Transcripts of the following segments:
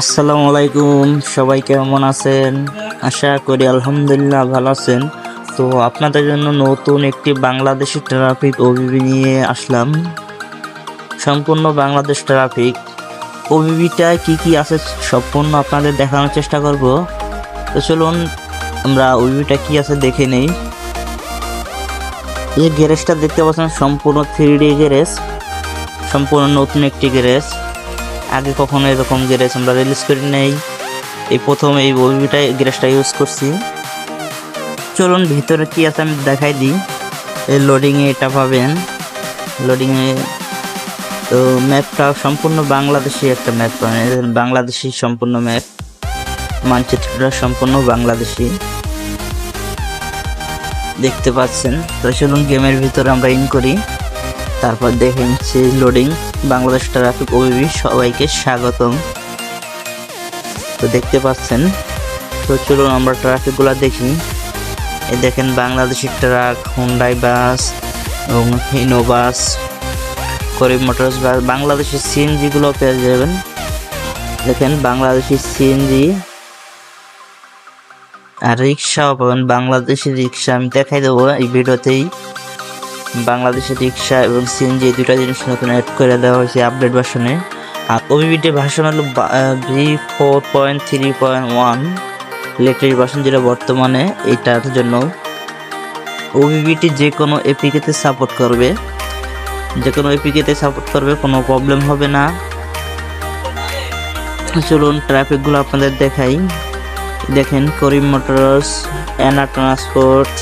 আসসালামু আলাইকুম, সবাই কেমন আছেন? আশা করি আলহামদুলিল্লাহ ভালো আছেন। তো আপনাদের জন্য নতুন একটি বাংলাদেশি ট্রাফিক ওবিবি নিয়ে আসলাম। সম্পূর্ণ বাংলাদেশ ট্রাফিক ওবিবিটায় কি কি আছে সম্পূর্ণ আপনাদের দেখানোর চেষ্টা করব। তো চলুন, আমরা ওবিবিটা কি আছে দেখে নেই। এই গ্যারেজটা দেখতে পাচ্ছেন, সম্পূর্ণ থ্রি ডি গ্যারেজ সম্পূর্ণ নতুন একটি গ্যারেজ আগে কখনো এরকম গ্যারেজ আমরা রিলিজ করি নাই। এই প্রথম এই বইটা গ্যারেজটা ইউজ করছি। চলুন ভিতরে কি আছে আমি দেখাই দিই। এই লোডিংয়ে এটা পাবেন। লোডিংয়ে তো ম্যাপটা সম্পূর্ণ বাংলাদেশি একটা ম্যাপ পাবেন। বাংলাদেশি সম্পূর্ণ ম্যাপ মানচিত্রটা সম্পূর্ণ বাংলাদেশি। দেখতে পাচ্ছেন? তো চলুন গেমের ভিতরে আমরা ইন করি। তারপর দেখে নিচ্ছি লোডিং বাংলাদেশ ট্রাফিক ওবিবি সবাইকে স্বাগতম। তো দেখতে পাচ্ছেন, তো চলুন আমরা ট্রাফিকগুলো দেখি। এ দেখেন বাংলাদেশি ট্রাক হুন্ডাই বাস এবং Hino bus Karim motors bus Bangladeshi সিএনজিগুলো পেয়ে যাবেন। দেখেন বাংলাদেশি সিএনজি আর রিক্সাও পাবেন, বাংলাদেশি রিক্সা। আমি দেখাই দেবো এই ভিডিওতেই। বাংলাদেশের রিক্সা এবং সিএনজি এই দুটা জিনিস নতুন অ্যাড করে দেওয়া হয়েছে আপডেট ভার্সনে আর ওবিবিটি ভার্সন হলো V four point three point one electric version যেটা বর্তমানে এইটার জন্য ওবিবিটি যে কোনো এপিকেতে সাপোর্ট করবে। যে কোনো এপিকেতে সাপোর্ট করবে, কোনো প্রবলেম হবে না। চলুন ট্রাফিকগুলো আপনাদের দেখাই। দেখেন করিম মোটরস অ্যানা ট্রান্সপোর্ট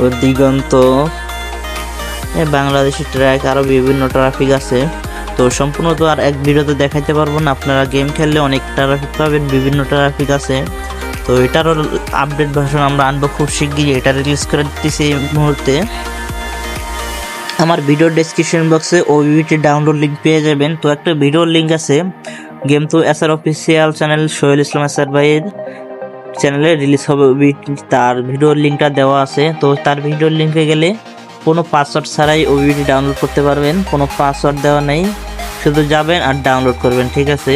ও দিগন্ত বাংলাদেশি ট্র্যাক আরও বিভিন্ন ট্রাফিক আছে। তো সম্পূর্ণ তো আর এক ভিডিওতে দেখাইতে পারব না, আপনারা গেম খেললে অনেক ট্রাফিক পাবেন, বিভিন্ন ট্রাফিক আছে। তো এটারও আপডেট ভার্সন আমরা আনব খুব শিগগিরই, এটা রিলিজ করে দিতেছি এই মুহূর্তে। আমার ভিডিও ডেসক্রিপশন বক্সে ওবিটি ডাউনলোড লিঙ্ক পেয়ে যাবেন। তো একটা ভিডিওর লিঙ্ক আছে গেম তো SR official channel Sohel Islam SR ভাইয়ের চ্যানেলে রিলিজ হবে। তার ভিডিওর লিঙ্কটা দেওয়া আছে। তো তার ভিডিওর লিঙ্কে গেলে কোনো পাসওয়ার্ড ছাড়াই ওবিটি ডাউনলোড করতে পারবেন, কোনো পাসওয়ার্ড দেওয়া নেই, শুধু যাবেন আর ডাউনলোড করবেন, ঠিক আছে?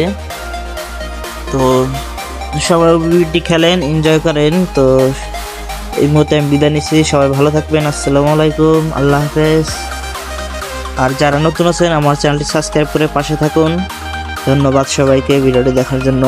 তো সবাই ওবিটি খেলেন এনজয় করেন, তো এই মুহূর্তে আমি বিদায় নিচ্ছি, সবাই ভালো থাকবেন, আসসালামু আলাইকুম, আল্লাহ হাফেজ। আর যারা নতুন আছেন, আমার চ্যানেলটি সাবস্ক্রাইব করে পাশে থাকুন। ধন্যবাদ সবাইকে, ভিডিওটি দেখার জন্য।